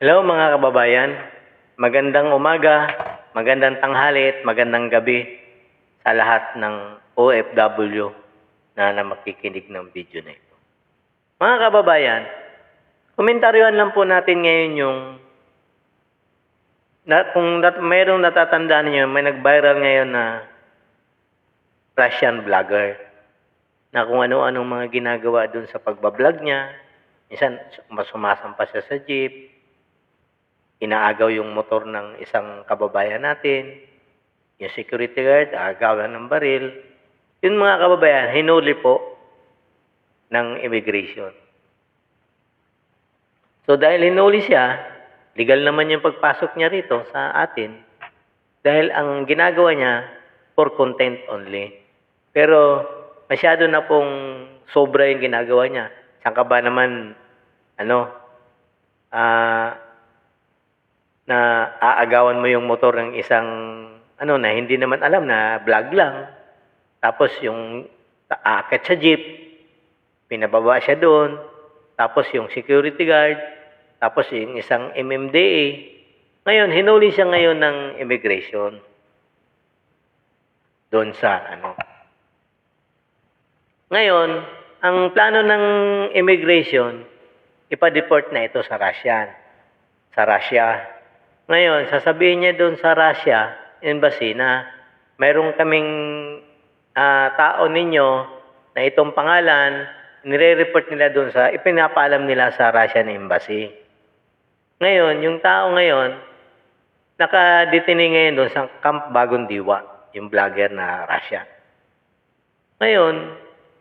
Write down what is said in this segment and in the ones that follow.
Hello mga kababayan, magandang umaga, magandang tanghali at magandang gabi sa lahat ng OFW na, na makikinig ng video na ito. Mga kababayan, komentaryuhan lang po natin ngayon yung na, kung nat, mayroong natatandaan niyo, may nag-viral ngayon na Russian vlogger na kung ano-anong mga ginagawa doon sa pagbablog niya. Minsan, mas sumasampa siya sa jeep, inaagaw yung motor ng isang kababayan natin, yung security guard, aagawan ng baril. Yun mga kababayan, hinuli po ng immigration. So dahil hinuli siya, legal naman yung pagpasok niya rito sa atin dahil ang ginagawa niya for content only. Pero masyado na pong sobra yung ginagawa niya. Saan ka ba naman, ano, ah, na aagawan mo yung motor ng isang, ano, na hindi naman alam na vlog lang. Tapos yung aakit sa jeep, pinababa siya doon. Tapos yung security guard, tapos yung isang MMDA. Ngayon, hinuli siya ngayon ng immigration. Doon sa, ano, ngayon, ang plano ng immigration, ipa-deport na ito sa Russia. Sa Russia. Ngayon, sasabihin niya doon sa Russia, embassy na mayroon kaming ah, tao ninyo na itong pangalan, nire-report nila doon sa, ipinapaalam nila sa Russian embassy. Ngayon, yung tao ngayon, nakadetine ngayon doon sa Camp Bagong Diwa, yung vlogger na Russia. Ngayon,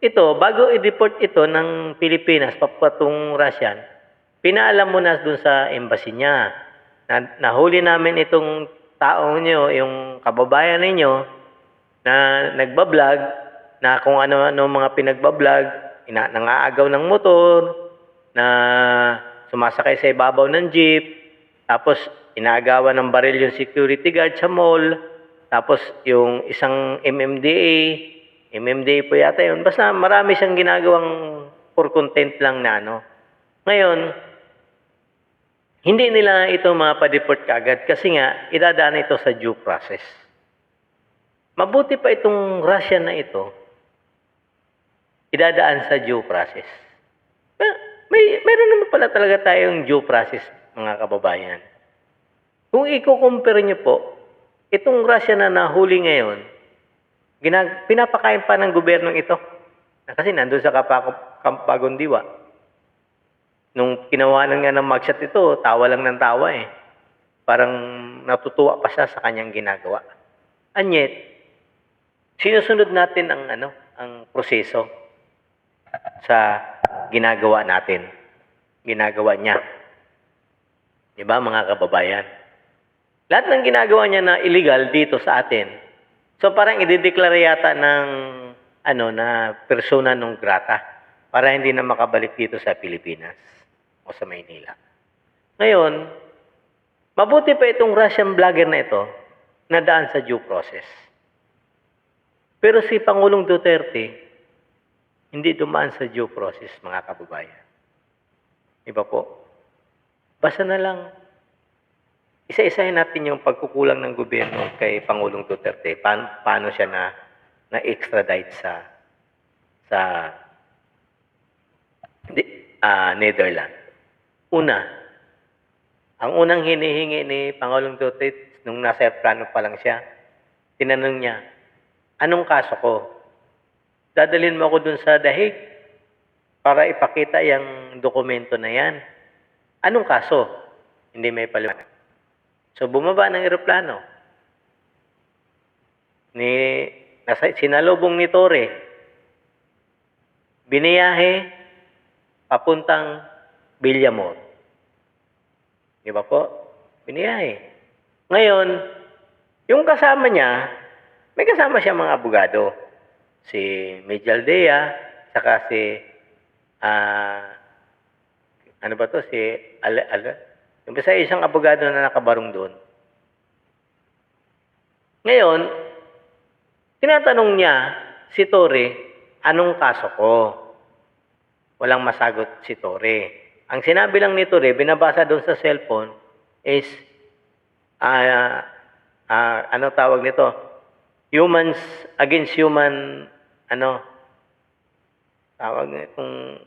ito, bago i-deport ito ng Pilipinas papatong Russian, pinaalam mo na dun sa embassy niya. Na, nahuli namin itong tao niyo, yung kababayan ninyo, na nagbablog, na kung ano-ano mga pinagbablog, ina, nangaagaw ng motor, na sumasakay sa ibabaw ng jeep, tapos inaagawan ng baril yung security guard sa mall, tapos yung isang MMDA, MMDA po yata yun. Basta marami siyang ginagawang for content lang na ano. Ngayon, hindi nila ito mapadeport kaagad kasi nga idadaan ito sa due process. Mabuti pa itong Russian na ito, idadaan sa due process. May, meron naman pala talaga tayong due process, mga kababayan. Kung i-compare niyo po, itong Russia na nahuli ngayon, ginag pinapakain pa ng gobyernong ito. Kasi nandun sa Kapako, Kampagondiwa. Nung kinawanan nga ng mugshot ito, tawa lang ng tawa eh. Parang natutuwa pa siya sa kanyang ginagawa. And yet, sinusunod natin ang ano, ang proseso sa ginagawa natin. Ginagawa niya. Di ba mga kababayan? Lahat ng ginagawa niya na illegal dito sa atin, So parang idedeklara yata ng ano na persona non grata para hindi na makabalik dito sa Pilipinas o sa Maynila. Ngayon, mabuti pa itong Russian vlogger na ito na daan sa due process. Pero si Pangulong Duterte, hindi dumaan sa due process, mga kababayan. Iba po? Basta na lang isa-isahin natin yung pagkukulang ng gobyerno kay Pangulong Duterte. Paano, paano siya na na-extradite sa sa ah, Netherlands. Una, ang unang hinihingi ni Pangulong Duterte nung nasa aeroplano pa lang siya, tinanong niya, anong kaso ko? Dadalhin mo ako dun sa dahig para ipakita yung dokumento na yan. Anong kaso? Hindi may paliwanag. So bumaba ng eroplano. Ni nasa sinalubong ni Tore. Biniyahe papuntang Villamor. Di ba po? Biniyahe. Ngayon, yung kasama niya, may kasama siya mga abogado. Si Majal Dea, saka si ah ano ba to si Al, Al, yung basta isang abogado na nakabarong doon. Ngayon, tinatanong niya si Tore, anong kaso ko? Walang masagot si Tore. Ang sinabi lang nito rin, binabasa doon sa cellphone, is, ah, ah, ano tawag nito? Humans against human, ano, tawag nitong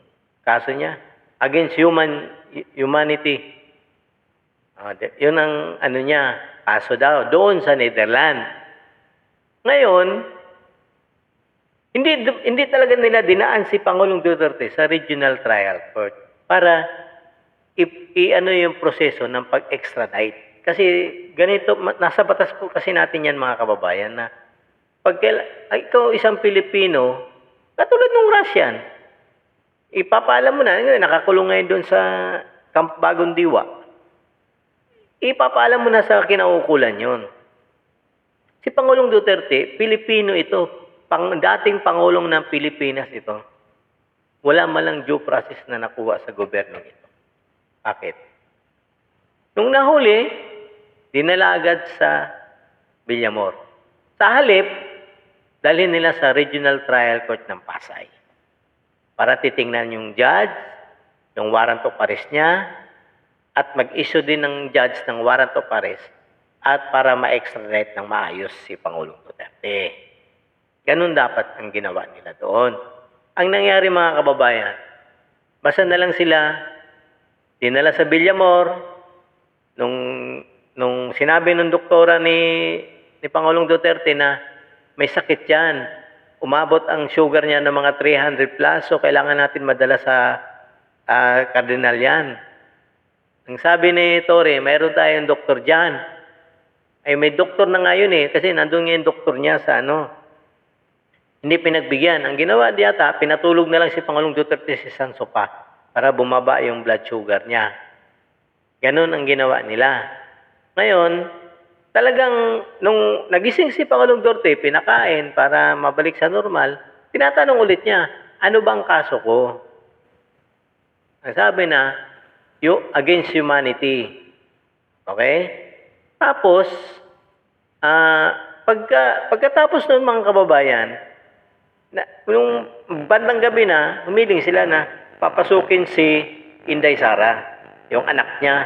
kaso niya, against human, humanity. De- yun ang ano niya, kaso daw, doon sa Netherlands. Ngayon, hindi hindi talaga nila dinaan si Pangulong Duterte sa regional trial court para i, i- ano yung proseso ng pag-extradite. Kasi ganito, nasa batas po kasi natin yan mga kababayan na pag ikaw isang Pilipino, katulad ng Russian, ipapaalam mo na, ngayon, nakakulong ngayon doon sa Camp Bagong Diwa, ipapaalam mo na sa kinaukulan yon. Si Pangulong Duterte, Pilipino ito, pang, dating Pangulong ng Pilipinas ito. Wala malang due process na nakuha sa gobyerno ito. Bakit? Nung nahuli, dinala agad sa Villamor. Sa halip, dalhin nila sa Regional Trial Court ng Pasay para titingnan yung judge, yung warrant of arrest niya, at mag-issue din ng judge ng warrant of arrest at para ma-extradite ng maayos si Pangulong Duterte. Ganun dapat ang ginawa nila doon. Ang nangyari mga kababayan, basta na lang sila dinala sa Villamor nung nung sinabi ng doktora ni ni Pangulong Duterte na may sakit yan. Umabot ang sugar niya ng mga 300 plus, so kailangan natin madala sa ah, kardinal yan. Ang sabi ni Tore, mayroon tayong doktor dyan. Ay may doktor na ngayon eh, kasi nandun nga doktor niya sa ano. Hindi pinagbigyan. Ang ginawa diyata, pinatulog na lang si Pangulong Duterte si Sansopa para bumaba yung blood sugar niya. Ganon ang ginawa nila. Ngayon, talagang nung nagising si Pangulong Duterte, pinakain para mabalik sa normal, tinatanong ulit niya, ano bang kaso ko? Ang sabi na, you against humanity. Okay? Tapos, ah pagka, pagkatapos ng mga kababayan, na, nung bandang gabi na, humiling sila na papasukin si Inday Sara, yung anak niya.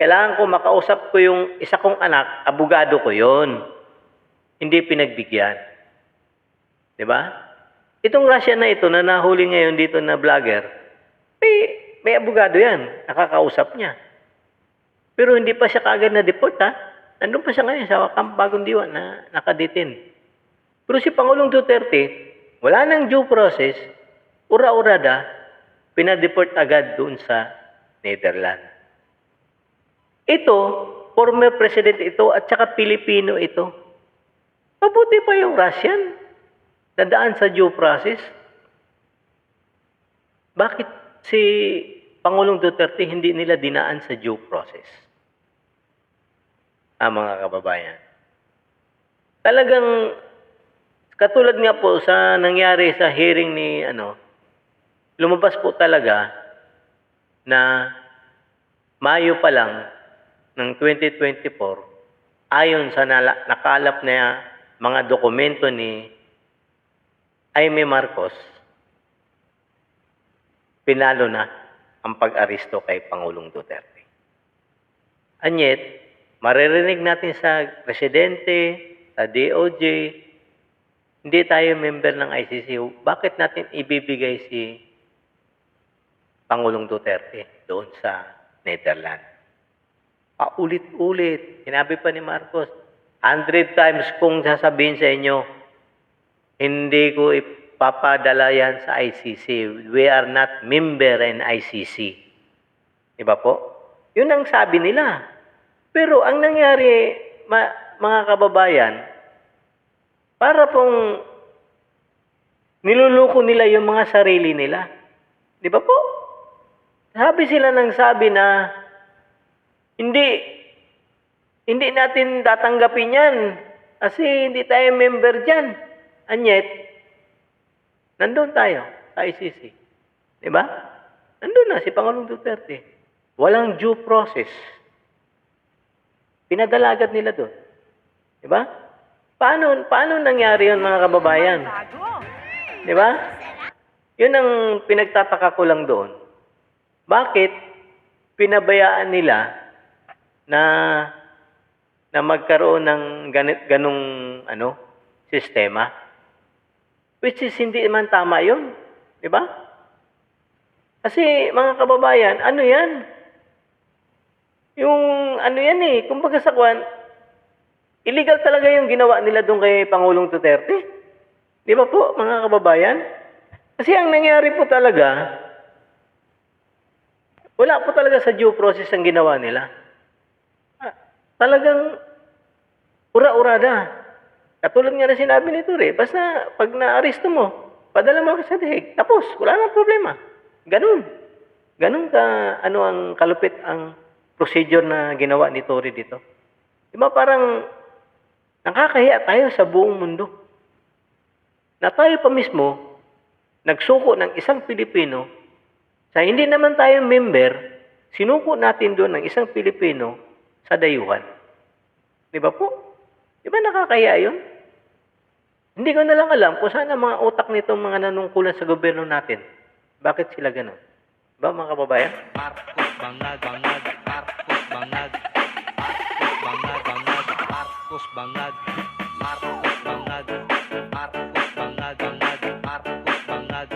Kailangan ko makausap ko yung isa kong anak, abogado ko yon. Hindi pinagbigyan. 'Di ba? Itong Russia na ito na nahuli ngayon dito na vlogger, may, may abogado yan, nakakausap niya. Pero hindi pa siya kagad na-deport ha. Nandun pa siya ngayon sa Camp Bagong Diwa na nakaditin. Pero si Pangulong Duterte, wala nang due process, ura-urada, pinadeport agad doon sa Netherlands. Ito, former president ito at saka Pilipino ito. Mabuti pa yung Russian. Dadaan sa due process. Bakit si Pangulong Duterte hindi nila dinaan sa due process? Ah, mga kababayan. Talagang katulad nga po sa nangyari sa hearing ni ano, lumabas po talaga na Mayo pa lang ng 2024 ayon sa nakalap na mga dokumento ni Jaime Marcos pinalo na ang pag-aristo kay Pangulong Duterte. Anyet, maririnig natin sa presidente, sa DOJ, hindi tayo member ng ICC. Bakit natin ibibigay si Pangulong Duterte doon sa Netherlands? Paulit-ulit. Sinabi pa ni Marcos, hundred times kong sasabihin sa inyo, hindi ko ipapadala yan sa ICC. We are not member in ICC. Diba po? Yun ang sabi nila. Pero ang nangyari, ma- mga kababayan, para pong niluluko nila yung mga sarili nila. Di ba po? Sabi sila ng sabi na hindi hindi natin tatanggapin yan kasi hindi tayo member dyan. And yet, nandun tayo sa ICC. Di ba? Nandun na si Pangulong Duterte. Walang due process. Pinadala agad nila doon. Di ba? Paano, paano nangyari yun mga kababayan? Di ba? Yun ang pinagtataka ko lang doon. Bakit pinabayaan nila na na magkaroon ng ganit ganung ano sistema which is hindi man tama 'yon, 'di ba? Kasi mga kababayan, ano 'yan? Yung ano 'yan eh, kumbaga sa kwan, illegal talaga yung ginawa nila doon kay Pangulong Duterte. 'Di ba po, mga kababayan? Kasi ang nangyari po talaga, wala po talaga sa due process ang ginawa nila. Ah, Talagang ura-urada. Katulad nga na sinabi ni Ture, basta pag na-aresto mo, padala mo ka sa dihig. Tapos, wala nang problema. Ganun. Ganun ka, ano ang kalupit ang procedure na ginawa ni Ture dito. Di ba parang nakakahiya tayo sa buong mundo. Na tayo pa mismo, nagsuko ng isang Pilipino, sa hindi naman tayo member, sinuko natin doon ng isang Pilipino sa dayuhan. Di ba po? Di ba nakakaya yun? Hindi ko na lang alam kung saan ang mga utak nitong mga nanungkulan sa gobyerno natin. Bakit sila ganun? Ba mga kababayan? Marcos bangag bangag Marcos bangag Marcos bangag Marcos bangag bangag Marcos bangag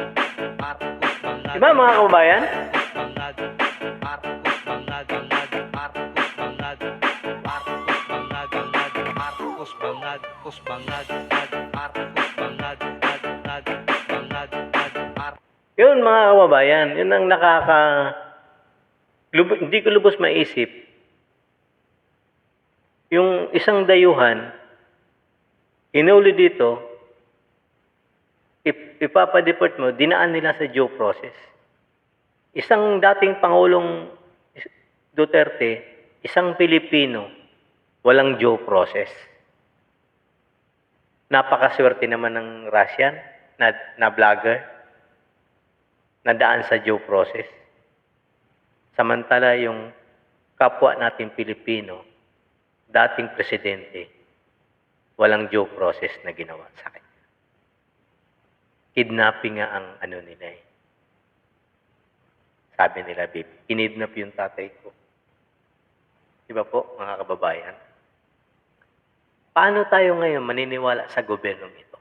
Marcos bangag Di ba mga bangag Marcos bangag Marcos bangag Yun mga kababayan, yun ang nakaka... Lub- hindi ko lubos maisip. Yung isang dayuhan, inuli dito, ip- ipapadeport mo, dinaan nila sa due process. Isang dating Pangulong Duterte, isang Pilipino, walang due process. Napakaswerte naman ng Russian na, na vlogger nadaan sa due process. Samantala yung kapwa natin Pilipino, dating presidente, walang due process na ginawa sa kanya. Kidnapping nga ang ano nila eh. Sabi nila, babe, kinidnap yung tatay ko. Di ba po, mga kababayan? Paano tayo ngayon maniniwala sa gobyernong ito?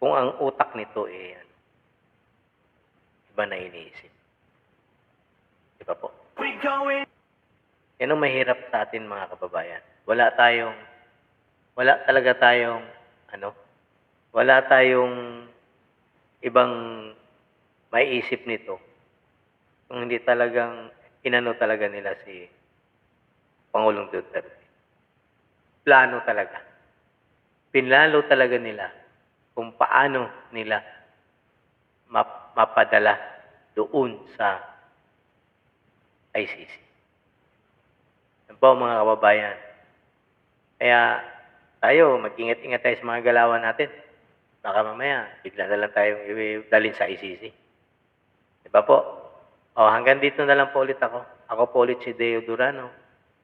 Kung ang utak nito eh, ano, iba na iniisip. Di po? Yan ang mahirap sa atin mga kababayan. Wala tayong, wala talaga tayong, ano, wala tayong ibang maiisip nito. Kung hindi talagang, inano talaga nila si Pangulong Duterte. Plano talaga. Pinlalo talaga nila kung paano nila map- mapadala doon sa ICC. Po mga kababayan. Kaya tayo, mag-ingat-ingat tayo sa mga galawan natin. Baka mamaya, bigla na lang tayong dalhin sa ICC. Di ba po? O, hanggang dito na lang po ulit ako. Ako po ulit si Deo Durano.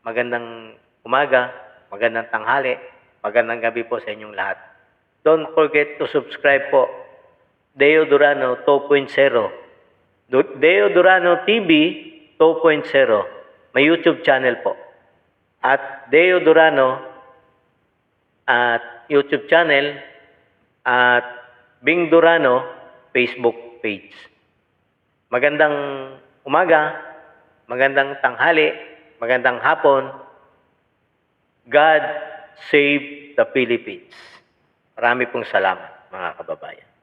Magandang umaga, magandang tanghali, magandang gabi po sa inyong lahat. Don't forget to subscribe po Deo Durano 2.0. Du- Deo Durano TV 2.0. May YouTube channel po. At Deo Durano at YouTube channel at Bing Durano Facebook page. Magandang umaga, magandang tanghali, magandang hapon. God save the Philippines. Marami pong salamat mga kababayan.